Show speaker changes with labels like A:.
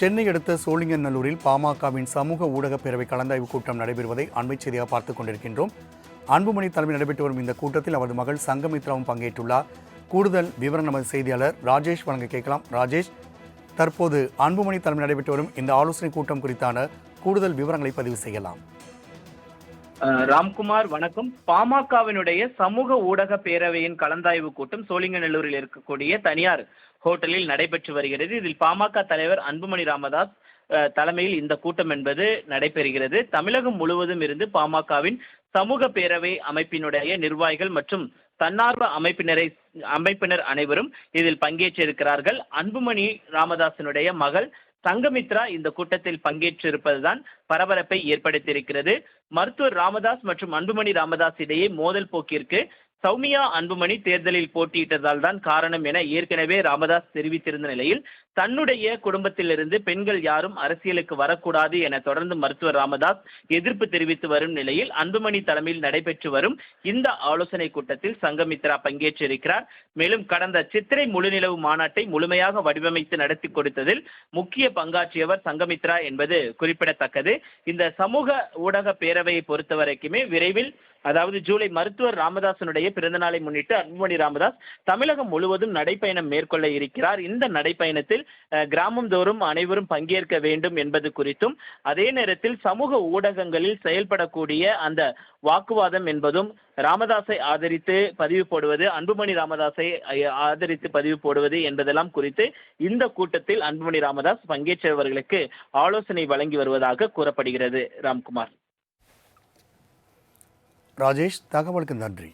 A: சென்னை அடுத்த சோழிங்கநல்லூரில் பாமகவின் சமூக ஊடக பேரவை கலந்தாய்வு கூட்டம் நடைபெறுவதை அண்மை செய்தியாக பார்த்துக் கொண்டிருக்கின்றோம். அன்புமணி தலைமையில் நடைபெற்று வரும் இந்த கூட்டத்தில் அவரது மகள் சங்கமித்ராவும் பங்கேற்றுள்ளார். கூடுதல் விவரம் நமது செய்தியாளர் ராஜேஷ் வழங்க கேட்கலாம். ராஜேஷ் தற்போது அன்புமணி தலைமையில் நடைபெற்று வரும் இந்த ஆலோசனை கூட்டம் குறித்தான கூடுதல் விவரங்களை பதிவு செய்யலாம்.
B: ராம்குமார் வணக்கம். பாமகவினுடைய சமூக ஊடக பேரவையின் கலந்தாய்வு கூட்டம் சோழிங்கநல்லூரில் இருக்கக்கூடிய தனியார் ஹோட்டலில் நடைபெற்று வருகிறது. இதில் பாமக தலைவர் அன்புமணி ராமதாஸ் தலைமையில் இந்த கூட்டம் என்பது நடைபெறுகிறது. தமிழகம் முழுவதும் இருந்து பாமகவின் சமூக பேரவை அமைப்பினுடைய நிர்வாகிகள் மற்றும் தன்னார்வ அமைப்பினரை அமைப்பினர் அனைவரும் இதில் பங்கேற்றிருக்கிறார்கள். அன்புமணி ராமதாசனுடைய மகள் சங்கமித்ரா இந்த கூட்டத்தில் பங்கேற்றிருப்பதுதான் பரபரப்பை ஏற்படுத்தியிருக்கிறது. மருத்துவர் ராமதாஸ் மற்றும் அன்புமணி ராமதாஸ் இடையே மோதல் போக்கிற்கு சௌமியா அன்புமணி தேர்தலில் போட்டியிட்டதால் தான் காரணம் என ஏற்கனவே ராமதாஸ் தெரிவித்திருந்த நிலையில் தன்னுடைய குடும்பத்திலிருந்து பெண்கள் யாரும் அரசியலுக்கு வரக்கூடாது என தொடர்ந்து மருத்துவர் ராமதாஸ் எதிர்ப்பு தெரிவித்து வரும் நிலையில் அன்புமணி தலைமையில் நடைபெற்று வரும் இந்த ஆலோசனை கூட்டத்தில் சங்கமித்ரா பங்கேற்றிருக்கிறார். மேலும் கடந்த சித்திரை முழுநிலவு மாநாட்டை முழுமையாக வடிவமைத்து நடத்தி கொடுத்ததில் முக்கிய பங்காற்றியவர் சங்கமித்ரா என்பது குறிப்பிடத்தக்கது. இந்த சமூக ஊடக பேரவையை பொறுத்தவரைக்குமே விரைவில் அதாவது ஜூலை மருத்துவர் ராமதாசனுடைய பிறந்த நாளை முன்னிட்டு அன்புமணி ராமதாஸ் தமிழகம் முழுவதும் நடைப்பயணம் மேற்கொள்ள இருக்கிறார். இந்த நடைப்பயணத்தில் கிராமம் தோறும் அனைவரும் பங்கேற்க வேண்டும் என்பது குறித்தும் அதே நேரத்தில் சமூக ஊடகங்களில் செயல்படக்கூடிய அந்த வாக்குவாதம் என்பதும் ராமதாஸை ஆதரித்து பதிவு போடுவது அன்புமணி ராமதாஸை ஆதரித்து பதிவு போடுவது என்பதெல்லாம் குறித்து இந்த கூட்டத்தில் அன்புமணி ராமதாஸ் பங்கேற்றவர்களுக்கு ஆலோசனை வழங்கி வருவதாக கூறப்படுகிறது. ராம்குமார்.
A: ராஜேஷ் தகவலுக்கு நன்றி.